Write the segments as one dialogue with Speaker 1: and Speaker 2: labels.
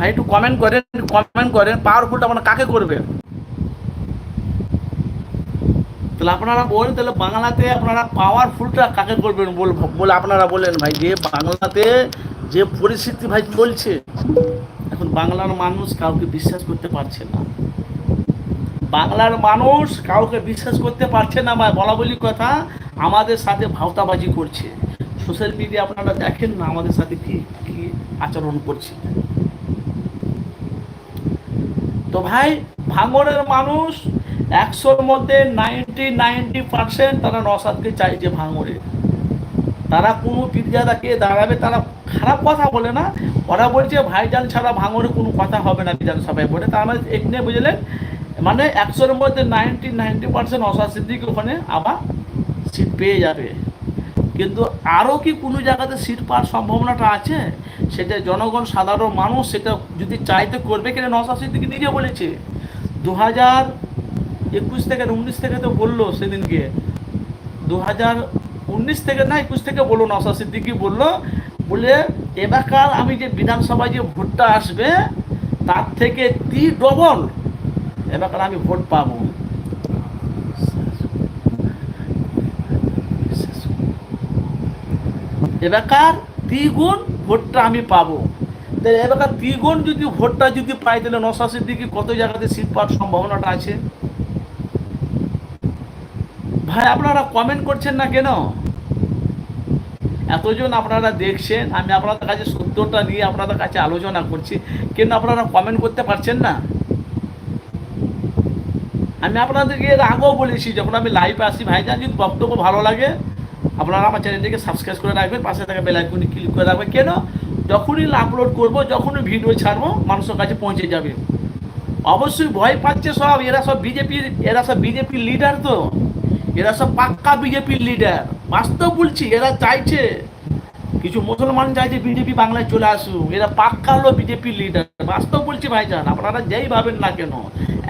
Speaker 1: ভাই, একটু কমেন্ট করেন কমেন্ট করেন পাওয়ারফুলটা আপনারা কাকে করবেন তাহলে আপনারা বলেন, তাহলে বাংলাতে আপনারা পাওয়ারফুলটা কাকে করবেন বলে আপনারা বলেন ভাই, যে বাংলাতে যে পরিস্থিতি ভাই চলছে, এখন বাংলার মানুষ কাউকে বিশ্বাস করতে পারছে না। বাংলার মানুষ কাউকে বিশ্বাস করতে পারছে না, ভাই, বলা বলি কথা, আমাদের সাথে ভাওতাবাজি করছে। সোশ্যাল মিডিয়া আপনারা দেখেন না, আমাদের সাথে কি কি আচরণ করছে। তো ভাই ভাঙড়ের মানুষ একশোর মধ্যে নাইনটি নাইনটি পার্সেন্ট তারা নসাদকে চাইছে ভাঙড়ে তারা কোনো পীরজাদাকে দাঁড়াবে, তারা খারাপ কথা বলে না। ওরা বলছে, ভাইজান ছাড়া ভাঙড়ে কোনো কথা হবে না বিধানসভায় বলে তার মানে এখানে বুঝলেন মানে একশোর মধ্যে ninety ninety percent Asad Siddique ওখানে আবার সিট পেয়ে যাবে। কিন্তু আরও কি কোনো জায়গাতে সিট পাওয়ার সম্ভাবনাটা আছে? সেটা জনগণ, সাধারণ মানুষ সেটা যদি চাইতে করবে কিনা নশা সিদ্দিকি নিজে বলেছে। দু হাজার একুশ থেকে উনিশ থেকে তো বলল সেদিনকে। দু হাজার উনিশ থেকে না একুশ থেকে বলল নশা সিদ্দিকি বলল, বলে এবারকার আমি যে বিধানসভায় যে ভোটটা আসবে, তার থেকে তি, ডবল এবারকার আমি ভোট পাবো। এবারকার দ্বিগুণ ভোটটা আমি পাবো। তাহলে এবারকার দ্বিগুণ যদি ভোটটা যদি পাই, তাহলে নশাশির দিকে কত জায়গাতে সিট পাওয়ার সম্ভাবনাটা আছে? ভাই, আপনারা কমেন্ট করছেন না কেন? এতজন আপনারা দেখছেন, আমি আপনাদের কাছে সত্যটা নিয়ে আপনাদের কাছে আলোচনা করছি। কিন্তু আপনারা কমেন্ট করতে পারছেন না? আমি আপনাদেরকে এর আগেও বলেছি, যখন আমি লাইভে আসি, ভাইজান যদি বক্তব্য ভালো লাগে আপনারা আমার চ্যানেলটিকে সাবস্ক্রাইব করে রাখবেন, পাশে থাকা বেল আইকনে ক্লিক করে রাখবেন। কেন? যখনই আপলোড করব, যখনই ভিডিও ছাড়বো, মানুষের কাছে পৌঁছে যাবে। অবশ্যই ভয় পাচ্ছে সব, এরা সব বিজেপির এরা সব বিজেপির লিডার তো। এরা সব পাক্কা বিজেপির লিডার বাস্তব বলছি, এরা চাইছে। কিছু মুসলমান চাইছে বিজেপি বাংলায় চলে আসুক। এরা পাক্কা হলো বিজেপির লিডার বাস্তব বলছি ভাইজান, আপনারা যেই ভাবেন না কেন,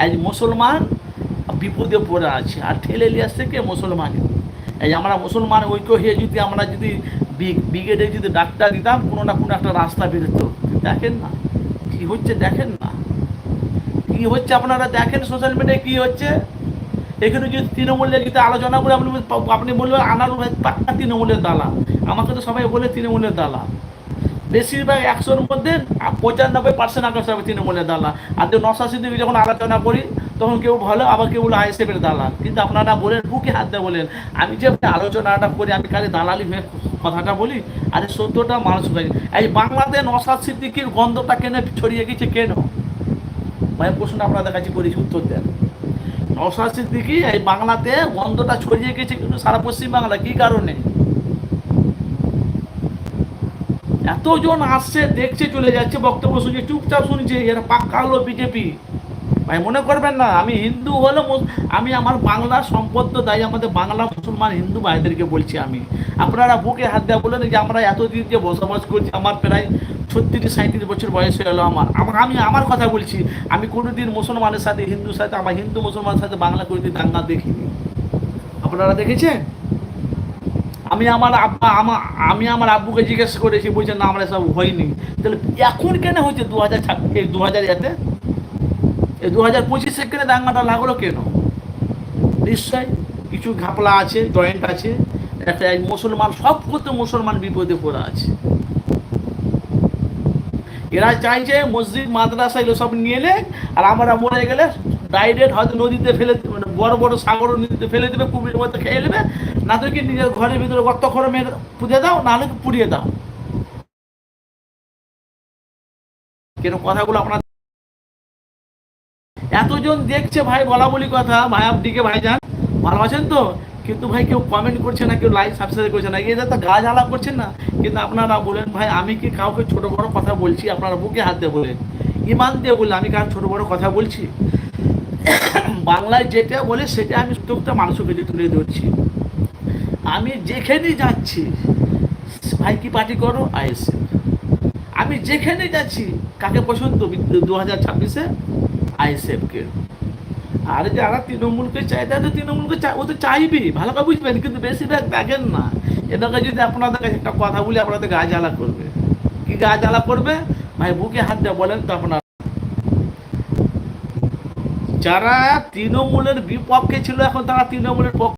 Speaker 1: আজ মুসলমান বিপদে পড়ে আছে। আর ঠেলে নিয়ে আসছে কে? এই আমরা মুসলমান ঐক্য হয়ে যদি আমরা যদি ব্রিগেডে যদি ডাক্তার দিতাম, কোনো না কোনো একটা রাস্তা বেরোত দেখেন না। কি হচ্ছে দেখেন না। কি হচ্ছে আপনারা দেখেন সোশ্যাল মিডিয়ায় কী হচ্ছে? এখানে যদি তৃণমূলের যদি আলোচনা করে আপনি আপনি বলবেন আনার পাক্কা তৃণমূলের দালা আমাকে তো সবাই বলে তৃণমূলের দালা বেশিরভাগ একশোর মধ্যে পঁচানব্বই পার্সেন্ট আকাশ হবে তৃণমূলের দালা আর নশাশি দিকে যখন আলোচনা করি, তখন কেউ ভালো, আবার কেউ বলে আইএসএফের দালাল। কিন্তু আপনারা বলেন, বুকে হাত দিয়ে বলেন, আমি যে আলোচনাটা করি, আমি খালি দালালি কথাটা বলি, আরে সত্যটা মানুষ হয়ে এই বাংলাতে নশাদ সিদ্দিকির গন্ধটা কেন ছড়িয়ে গেছে কেন? ভাই প্রশ্ন আপনাদের কাছে করি, উত্তর দেন। নশাদ সিদ্দিকি এই বাংলাতে গন্ধটা ছড়িয়ে গেছে কিন্তু সারা পশ্চিম বাংলা কী কারণে? এতজন আসছে, দেখছে, চলে যাচ্ছে, বক্তব্য শুনছে, চুপচাপ শুনছে, এরা পাক্কা হলো বিজেপি ভাই, মনে করবেন না, আমি হিন্দু হলে আমি আমার বাংলার সম্পদ দায়ী আমাদের বাংলা মুসলমান হিন্দু ভাইদেরকে বলছি আমি। আপনারা বুকে হাত দেওয়া বলেন যে আমরা এতদিন যে বসবাস করছি, আমার প্রায় ছত্রিশ সাঁত্রিশ বছর বয়স হয়ে গেলো আমার। আমার আমি আমার কথা বলছি, আমি কোনোদিন মুসলমানের সাথে, হিন্দুর সাথে, আমার হিন্দু মুসলমানের সাথে বাংলা কোনোদিন দাঙ্গা দেখিনি। আপনারা দেখেছেন? আমি আমার আব্বা আমার আমি আমার আব্বুকে জিজ্ঞেস করেছি, বলছে, না, আমরা সব হয়নি। তাহলে এখন কেন হয়েছে? দু হাজার ছাব্বিশ দু হাজার এতে? এই দু হাজার পঁচিশে কেন দাঙ্গাটা লাগল কেন? নিশ্চয় কিছু ঘাপলা আছে, জয়েন্ট আছে, একটা মুসলমান, সব করতে মুসলমান বিপদে পড়ে আছে। এরা চাইছে মসজিদ, মাদ্রাসা, এগুলো সব নিয়ে নে আর আমরা মরে গেলে ডাইরেক্ট হয়তো নদীতে ফেলে মানে বড় বড় সাগর নদীতে ফেলে দেবে কুমির মধ্যে খেয়ে নেবে। না তো কি নিজের ঘরের ভিতরে গর্ত করে মেরে পুঁতে দাও, নাহলে পুড়িয়ে দাও। কেন কথাগুলো আপনার এতজন দেখছে ভাই, বলা বলি কথা। ভাই আপনিকে ভাই যান ভালো আছেন তো? কিন্তু ভাই, কেউ কমেন্ট করছে না, কেউ লাইক সাবস্ক্রাইব করছে না। এটা তো গা জ্বালা করছেন না, কিন্তু আপনারা বলেন, ভাই, আমি কি কাউকে ছোট বড় কথা বলছি? আপনারা বুকে হাত দিয়ে বলেন। ইমান দিয়ে বলে আমি কার ছোট বড় কথা বলছি? বাংলায় যেটা বলে সেটা আমি প্রত্যেকটা মানুষের কাছে তুলে ধরছি। আমি যেখানেই যাচ্ছি, ভাই কি পার্টি করো? আইএসএ আমি যেখানে যাচ্ছি, কাকে পছন্দ? দু হাজার ছাব্বিশে আইএসএফকে। আর যারা তৃণমূলকে চাই তারা তো তৃণমূলকে ও তো চাইবি ভালো করে বুঝবেন, কিন্তু বেশিরভাগ দেখেন না। এটাকে যদি আপনাদের কাছে একটা কথা বলি, আপনাদের গা জ্বালা করবে। কি গা জ্বালা করবে? ভাই, বুকে হাত দেওয়া বলেন তো আপনার যারা তৃণমূলের বিপক্ষে ছিল এখন তারা তৃণমূলের পক্ষে